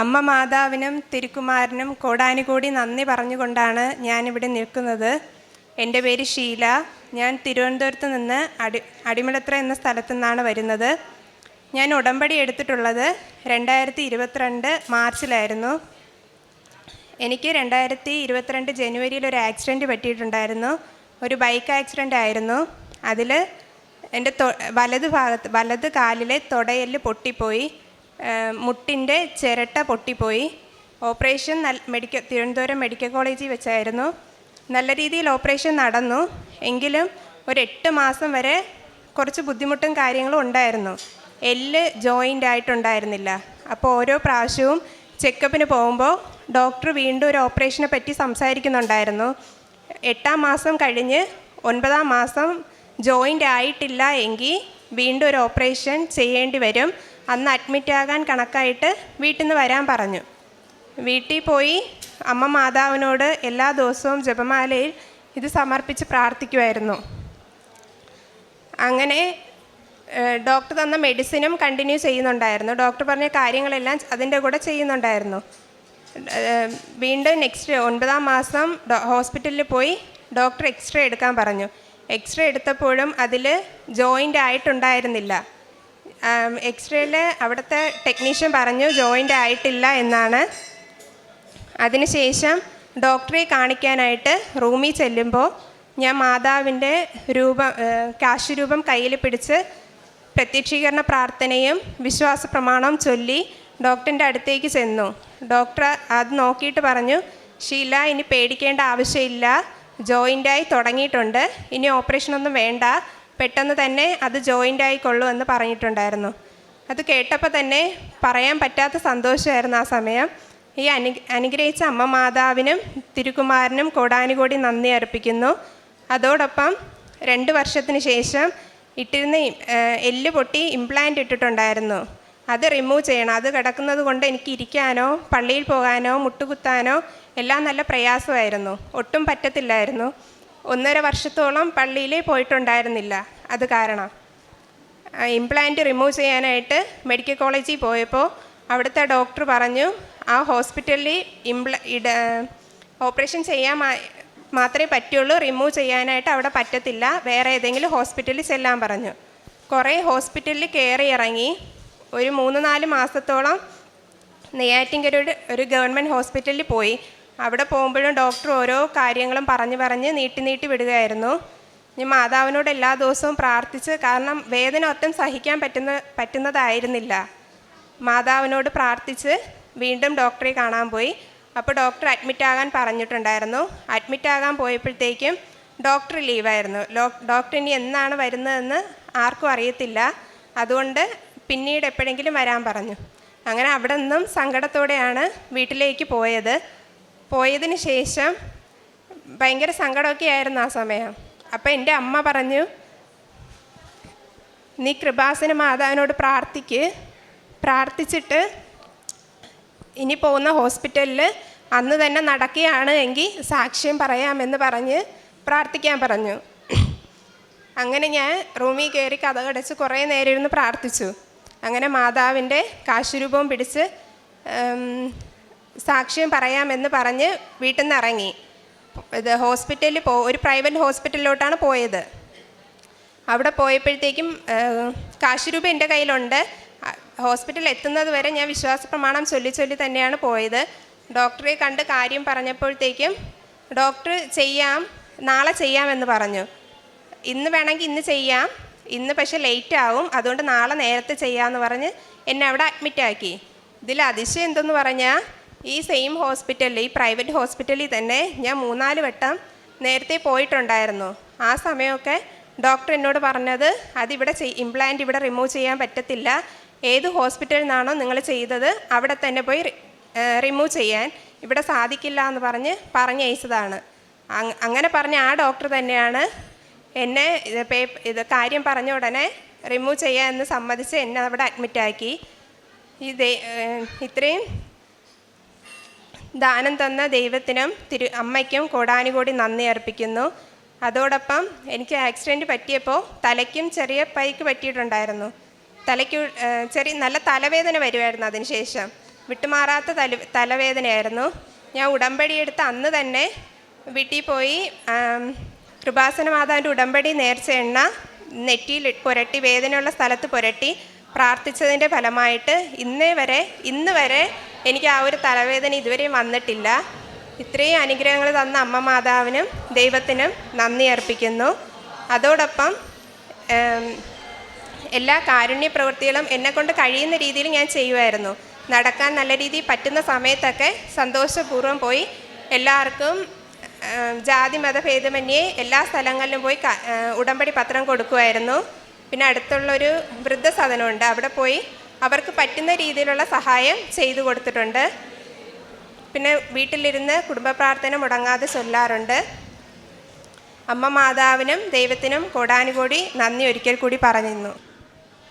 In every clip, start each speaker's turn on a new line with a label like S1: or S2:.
S1: അമ്മ മാതാവിനും തിരുക്കുമാരനും കോടാനുകൂടി നന്ദി പറഞ്ഞുകൊണ്ടാണ് ഞാനിവിടെ നിൽക്കുന്നത്. എന്റെ പേര് ഷീല. ഞാൻ തിരുവനന്തപുരത്ത് നിന്ന് അടി അടിമലത്ര എന്ന സ്ഥലത്തു നിന്നാണ് വരുന്നത്. ഞാൻ ഉടമ്പടി എടുത്തിട്ടുള്ളത് രണ്ടായിരത്തി ഇരുപത്തിരണ്ട് മാർച്ചിലായിരുന്നു. എനിക്ക് രണ്ടായിരത്തി ഇരുപത്തിരണ്ട് ജനുവരിയിൽ ഒരു ആക്സിഡന്റ് പറ്റിയിട്ടുണ്ടായിരുന്നു. ഒരു ബൈക്ക് ആക്സിഡന്റ് ആയിരുന്നു. അതിൽ എന്റെ വലത് ഭാഗത്ത് വലത് കാലിലെ തുടയെല്ല് പൊട്ടിപ്പോയി. മുട്ടിന്റെ ചിരട്ട പൊട്ടിപ്പോയി. ഓപ്പറേഷൻ മെഡിക്കൽ തിരുവനന്തപുരം മെഡിക്കൽ കോളേജിൽ വെച്ചായിരുന്നു. നല്ല രീതിയിൽ ഓപ്പറേഷൻ നടന്നു. എങ്കിലും ഒരു എട്ട് മാസം വരെ കുറച്ച് ബുദ്ധിമുട്ടും കാര്യങ്ങളും ഉണ്ടായിരുന്നു. എല്ല് ജോയിന്റ് ആയിട്ടുണ്ടായിരുന്നില്ല. അപ്പോൾ ഓരോ പ്രാവശ്യവും ചെക്കപ്പിന് പോകുമ്പോൾ ഡോക്ടർ വീണ്ടും ഒരു ഓപ്പറേഷനെ പറ്റി സംസാരിക്കുന്നുണ്ടായിരുന്നു. എട്ടാം മാസം കഴിഞ്ഞ് ഒൻപതാം മാസം ജോയിന്റ് ആയിട്ടില്ല എങ്കിൽ വീണ്ടും ഒരു ഓപ്പറേഷൻ ചെയ്യേണ്ടി വരും. അന്ന് അഡ്മിറ്റാകാൻ കണക്കായിട്ട് വീട്ടിൽ നിന്ന് വരാൻ പറഞ്ഞു. വീട്ടിൽ പോയി അമ്മ മാതാവിനോട് എല്ലാ ദിവസവും ജപമാലയിൽ ഇത് സമർപ്പിച്ച് പ്രാർത്ഥിക്കുമായിരുന്നു അങ്ങനെ ഡോക്ടർ തന്ന മെഡിസിനും കണ്ടിന്യൂ ചെയ്യുന്നുണ്ടായിരുന്നു. ഡോക്ടർ പറഞ്ഞ കാര്യങ്ങളെല്ലാം അതിന്റെ കൂടെ ചെയ്യുന്നുണ്ടായിരുന്നു. വീണ്ടും നെക്സ്റ്റ് ഒൻപതാം മാസം ഹോസ്പിറ്റലിൽ പോയി ഡോക്ടർ എക്സ്റേ എടുക്കാൻ പറഞ്ഞു. എക്സ്റേ എടുത്തപ്പോഴും അതിൽ ജോയിന്റ് ആയിട്ടുണ്ടായിരുന്നില്ല. എക്സ്റേയിൽ അവിടുത്തെ ടെക്നീഷ്യൻ പറഞ്ഞു ജോയിന്റ് ആയിട്ടില്ല എന്നാണ്. അതിനുശേഷം ഡോക്ടറെ കാണിക്കാനായിട്ട് റൂമിൽ ചെല്ലുമ്പോൾ ഞാൻ മാതാവിന്റെ രൂപം കാശ് കാശുരൂപം കയ്യിൽ പിടിച്ച് പ്രത്യക്ഷീകരണ പ്രാർത്ഥനയും വിശ്വാസ പ്രമാണവും ചൊല്ലി ഡോക്ടറിന്റെ അടുത്തേക്ക് ചെന്നു. ഡോക്ടർ അത് നോക്കിയിട്ട് പറഞ്ഞു ഷീല ഇനി പേടിക്കേണ്ട ആവശ്യമില്ല. ജോയിന്റായി തുടങ്ങിയിട്ടുണ്ട്. ഇനി ഓപ്പറേഷനൊന്നും വേണ്ട. പെട്ടെന്ന് തന്നെ അത് ജോയിന്റ് ആയിക്കൊള്ളൂ എന്ന് പറഞ്ഞിട്ടുണ്ടായിരുന്നു. അത് കേട്ടപ്പോൾ തന്നെ പറയാൻ പറ്റാത്ത സന്തോഷമായിരുന്നു ആ സമയം. ഈ അനു അനുഗ്രഹിച്ച അമ്മ മാതാവിനും തിരുക്കുമാരനും കോടാനുകോടി നന്ദി അർപ്പിക്കുന്നു. അതോടൊപ്പം രണ്ട് വർഷത്തിന് ശേഷം ഇട്ടിരുന്ന എല്ല് പൊട്ടി ഇംപ്ലാന്റ് ഇട്ടിട്ടുണ്ടായിരുന്നു. അത് റിമൂവ് ചെയ്യണം. അത് കിടക്കുന്നത് കൊണ്ട് എനിക്ക് ഇരിക്കാനോ പള്ളിയിൽ പോകാനോ മുട്ടുകുത്താനോ എല്ലാം നല്ല പ്രയാസമായിരുന്നു. ഒട്ടും പറ്റത്തില്ലായിരുന്നു. ഒന്നര വർഷത്തോളം പള്ളിയിൽ പോയിട്ടുണ്ടായിരുന്നില്ല. അത് കാരണം. ഇംപ്ലാന്റ് റിമൂവ് ചെയ്യാനായിട്ട് മെഡിക്കൽ കോളേജിൽ പോയപ്പോൾ അവിടുത്തെ ഡോക്ടർ പറഞ്ഞു ആ ഹോസ്പിറ്റലിൽ ഇംപ്ല ഇട ഓപ്പറേഷൻ ചെയ്യാൻ മാത്രമേ പറ്റുള്ളൂ റിമൂവ് ചെയ്യാനായിട്ട് അവിടെ പറ്റത്തില്ല വേറെ ഏതെങ്കിലും ഹോസ്പിറ്റലിൽ ചെല്ലാൻ പറഞ്ഞു. കുറേ ഹോസ്പിറ്റലിൽ കയറി ഇറങ്ങി. ഒരു മൂന്ന് നാല് മാസത്തോളം നെയ്യാറ്റിൻകരയുടെ ഒരു ഗവൺമെന്റ് ഹോസ്പിറ്റലിൽ പോയി. അവിടെ പോകുമ്പോഴും ഡോക്ടർ ഓരോ കാര്യങ്ങളും പറഞ്ഞു പറഞ്ഞ് നീട്ടി നീട്ടി വിടുകയായിരുന്നു. ഞാൻ മാതാവിനോട് എല്ലാ ദിവസവും പ്രാർത്ഥിച്ച് കാരണം വേദന ഒട്ടും സഹിക്കാൻ പറ്റുന്ന പറ്റുന്നതായിരുന്നില്ല. മാതാവിനോട് പ്രാർത്ഥിച്ച് വീണ്ടും ഡോക്ടറെ കാണാൻ പോയി. അപ്പോൾ ഡോക്ടർ അഡ്മിറ്റ് ആകാൻ പറഞ്ഞിട്ടുണ്ടായിരുന്നു. അഡ്മിറ്റ് ആകാൻ പോയപ്പോഴത്തേക്കും ഡോക്ടർ ലീവായിരുന്നു ഡോക്ടർ ഇനി എന്നാണ് വരുന്നതെന്ന് ആർക്കും അറിയത്തില്ല. അതുകൊണ്ട് പിന്നീട് എപ്പോഴെങ്കിലും വരാൻ പറഞ്ഞു. അങ്ങനെ അവിടെ നിന്നും സങ്കടത്തോടെയാണ് വീട്ടിലേക്ക് പോയത്. പോയതിന് ശേഷം ഭയങ്കര സങ്കടമൊക്കെ ആയിരുന്നു ആ സമയം. അപ്പം എന്റെ അമ്മ പറഞ്ഞു നീ കൃപാസന മാതാവിനോട് പ്രാർത്ഥിക്ക്. പ്രാർത്ഥിച്ചിട്ട് ഇനി പോകുന്ന ഹോസ്പിറ്റലിൽ അന്ന് തന്നെ നടക്കുകയാണ് എങ്കിൽ സാക്ഷ്യം പറയാമെന്ന് പറഞ്ഞ് പ്രാർത്ഥിക്കാൻ പറഞ്ഞു. അങ്ങനെ ഞാൻ റൂമിൽ കയറി കഥകടച്ച് കുറേ നേരം ഇരുന്ന് പ്രാർത്ഥിച്ചു. അങ്ങനെ മാതാവിന്റെ കാശുരൂപവും പിടിച്ച് സാക്ഷ്യം പറയാമെന്ന് പറഞ്ഞ് വീട്ടിൽ നിന്ന് ഇറങ്ങി ഇത് ഹോസ്പിറ്റലിൽ പോ ഒരു പ്രൈവറ്റ് ഹോസ്പിറ്റലിലോട്ടാണ് പോയത്. അവിടെ പോയപ്പോഴത്തേക്കും കാശ് കാശുരൂപ എന്റെ കയ്യിലുണ്ട്. ഹോസ്പിറ്റലിൽ എത്തുന്നത് വരെ ഞാൻ വിശ്വാസ പ്രമാണം ചൊല്ലി ചൊല്ലി തന്നെയാണ് പോയത്. ഡോക്ടറെ കണ്ട് കാര്യം പറഞ്ഞപ്പോഴത്തേക്കും ഡോക്ടർ ചെയ്യാം നാളെ ചെയ്യാമെന്ന് പറഞ്ഞു. ഇന്ന് വേണമെങ്കിൽ ഇന്ന് ചെയ്യാം ഇന്ന് പക്ഷേ ലേറ്റ് ആവും അതുകൊണ്ട് നാളെ നേരത്തെ ചെയ്യാമെന്ന് പറഞ്ഞ് എന്നെ അവിടെ അഡ്മിറ്റാക്കി. ഇതിൽ അതിശയം എന്തെന്ന് പറഞ്ഞാൽ ഈ സെയിം ഹോസ്പിറ്റലിൽ ഈ പ്രൈവറ്റ് ഹോസ്പിറ്റലിൽ തന്നെ ഞാൻ മൂന്നാൽ വട്ടം നേരത്തെ പോയിട്ടുണ്ടായിരുന്നു. ആ സമയമൊക്കെ ഡോക്ടർ എന്നോട് പറഞ്ഞത് അതിവിടെ ഇംപ്ലാന്റ് ഇവിടെ റിമൂവ് ചെയ്യാൻ പറ്റത്തില്ല. ഏത് ഹോസ്പിറ്റലിൽ നിന്നാണോ നിങ്ങൾ ചെയ്തത് അവിടെ തന്നെ പോയി റിമൂവ് ചെയ്യാൻ. ഇവിടെ സാധിക്കില്ല എന്ന് പറഞ്ഞ് പറഞ്ഞയച്ചതാണ്. അങ്- അങ്ങനെ പറഞ്ഞ ആ ഡോക്ടർ തന്നെയാണ് എന്നെ ഇത് ഇത് കാര്യം പറഞ്ഞ ഉടനെ റിമൂവ് ചെയ്യാമെന്ന് സമ്മതിച്ച് എന്നെ അവിടെ അഡ്മിറ്റാക്കി ഈ ഇത്രയും ദാനം തന്ന ദൈവത്തിനും തിരു അമ്മയ്ക്കും കോടാനുകൂടി നന്ദി അർപ്പിക്കുന്നു. അതോടൊപ്പം എനിക്ക് ആക്സിഡന്റ് പറ്റിയപ്പോൾ തലയ്ക്കും ചെറിയ പൈക്ക് പറ്റിയിട്ടുണ്ടായിരുന്നു. തലയ്ക്ക് ചെറിയ നല്ല തലവേദന വരുമായിരുന്നു അതിനുശേഷം. വിട്ടുമാറാത്ത തല തലവേദനയായിരുന്നു. ഞാൻ ഉടമ്പടി എടുത്ത് അന്ന് തന്നെ വീട്ടിൽ പോയി കൃപാസന മാതാവിന്റെ ഉടമ്പടി നേർച്ച എണ്ണ നെറ്റിയിൽ പുരട്ടി വേദനയുള്ള സ്ഥലത്ത് പുരട്ടി പ്രാർത്ഥിച്ചതിന്റെ ഫലമായിട്ട് ഇന്നേ വരെ ഇന്ന് വരെ എനിക്ക് ആ ഒരു തലവേദന ഇതുവരെയും വന്നിട്ടില്ല. ഇത്രയും അനുഗ്രഹങ്ങൾ തന്ന അമ്മ മാതാവിനും ദൈവത്തിനും നന്ദി അർപ്പിക്കുന്നു. അതോടൊപ്പം എല്ലാ കാരുണ്യ പ്രവൃത്തികളും എന്നെക്കൊണ്ട് കഴിയുന്ന രീതിയിൽ ഞാൻ ചെയ്യുമായിരുന്നു. നടക്കാൻ നല്ല രീതിയിൽ പറ്റുന്ന സമയത്തൊക്കെ സന്തോഷപൂർവം പോയി എല്ലാവർക്കും ജാതി മതഭേദമന്യേ എല്ലാ സ്ഥലങ്ങളിലും പോയി ഉടമ്പടി പത്രം കൊടുക്കുമായിരുന്നു. പിന്നെ അടുത്തുള്ളൊരു വൃദ്ധസദനമുണ്ട് അവിടെ പോയി അവർക്ക് പറ്റുന്ന രീതിയിലുള്ള സഹായം ചെയ്തു കൊടുത്തിട്ടുണ്ട്. പിന്നെ വീട്ടിലിരുന്ന് കുടുംബ പ്രാർത്ഥന മുടങ്ങാതെ ചൊല്ലാറുണ്ട്. അമ്മ മാതാവിനും ദൈവത്തിനും കോടാനുകൂടി നന്ദി ഒരിക്കൽ കൂടി പറഞ്ഞിരുന്നു.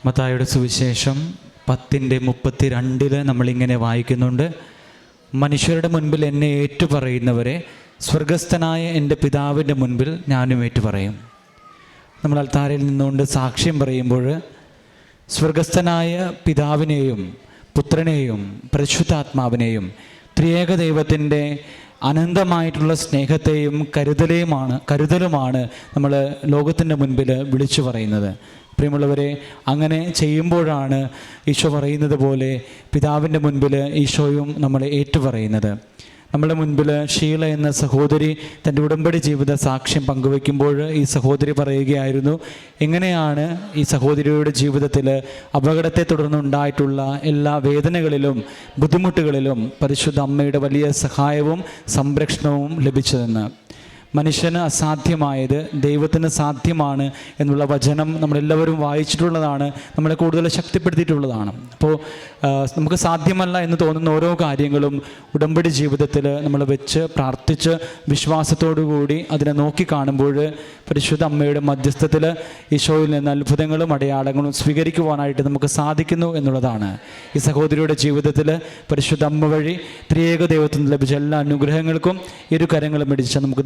S2: മത്തായുടെ സുവിശേഷം പത്തിന്റെ മുപ്പത്തി രണ്ടിൽ നമ്മളിങ്ങനെ വായിക്കുന്നുണ്ട്. മനുഷ്യരുടെ മുൻപിൽ എന്നെ ഏറ്റുപറയുന്നവരെ സ്വർഗസ്ഥനായ എന്റെ പിതാവിന്റെ മുൻപിൽ ഞാനും ഏറ്റുപറയും. നമ്മൾ അൽത്താരയിൽ നിന്നുകൊണ്ട് സാക്ഷ്യം പറയുമ്പോൾ സ്വർഗസ്ഥനായ പിതാവിനെയും പുത്രനെയും പരിശുദ്ധാത്മാവിനെയും ത്രിയേക ദൈവത്തിന്റെ അനന്തമായിട്ടുള്ള സ്നേഹത്തെയും കരുതലെയുമാണ് കരുതലുമാണ് നമ്മൾ ലോകത്തിന്റെ മുൻപിൽ വിളിച്ചു പറയുന്നത്. പ്രിയമുള്ളവരെ അങ്ങനെ ചെയ്യുമ്പോഴാണ് ഈശോ പറയുന്നത് പോലെ പിതാവിന്റെ മുൻപിൽ ഈശോയും നമ്മളെ ഏറ്റുപറയുന്നത്. നമ്മുടെ മുൻപിൽ ഷീല എന്ന സഹോദരി തന്റെ ഉടമ്പടി ജീവിത സാക്ഷ്യം പങ്കുവയ്ക്കുമ്പോൾ ഈ സഹോദരി പറയുകയായിരുന്നു എങ്ങനെയാണ് ഈ സഹോദരിയുടെ ജീവിതത്തിൽ അപകടത്തെ തുടർന്നുണ്ടായിട്ടുള്ള എല്ലാ വേദനകളിലും ബുദ്ധിമുട്ടുകളിലും പരിശുദ്ധ അമ്മയുടെ വലിയ സഹായവും സംരക്ഷണവും ലഭിച്ചതെന്ന്? മനുഷ്യന് അസാധ്യമായത് ദൈവത്തിന് സാധ്യമാണ് എന്നുള്ള വചനം നമ്മളെല്ലാവരും വായിച്ചിട്ടുള്ളതാണ് നമ്മളെ കൂടുതൽ ശക്തിപ്പെടുത്തിയിട്ടുള്ളതാണ്. അപ്പോൾ നമുക്ക് സാധ്യമല്ല എന്ന് തോന്നുന്ന ഓരോ കാര്യങ്ങളും ഉടമ്പടി ജീവിതത്തിൽ നമ്മൾ വെച്ച് പ്രാർത്ഥിച്ച് വിശ്വാസത്തോടു കൂടി അതിനെ നോക്കി കാണുമ്പോൾ പരിശുദ്ധ അമ്മയുടെ മധ്യസ്ഥത്തിൽ ഈശോയിൽ നിന്ന് അത്ഭുതങ്ങളും അടയാളങ്ങളും സ്വീകരിക്കുവാനായിട്ട് നമുക്ക് സാധിക്കുന്നു എന്നുള്ളതാണ്. ഈ സഹോദരിയുടെ ജീവിതത്തിൽ പരിശുദ്ധ അമ്മ വഴി ത്രിയേക ദൈവത്തിൽ ലഭിച്ച എല്ലാ അനുഗ്രഹങ്ങൾക്കും ഇരു കരങ്ങളും പിടിച്ച് നമുക്ക്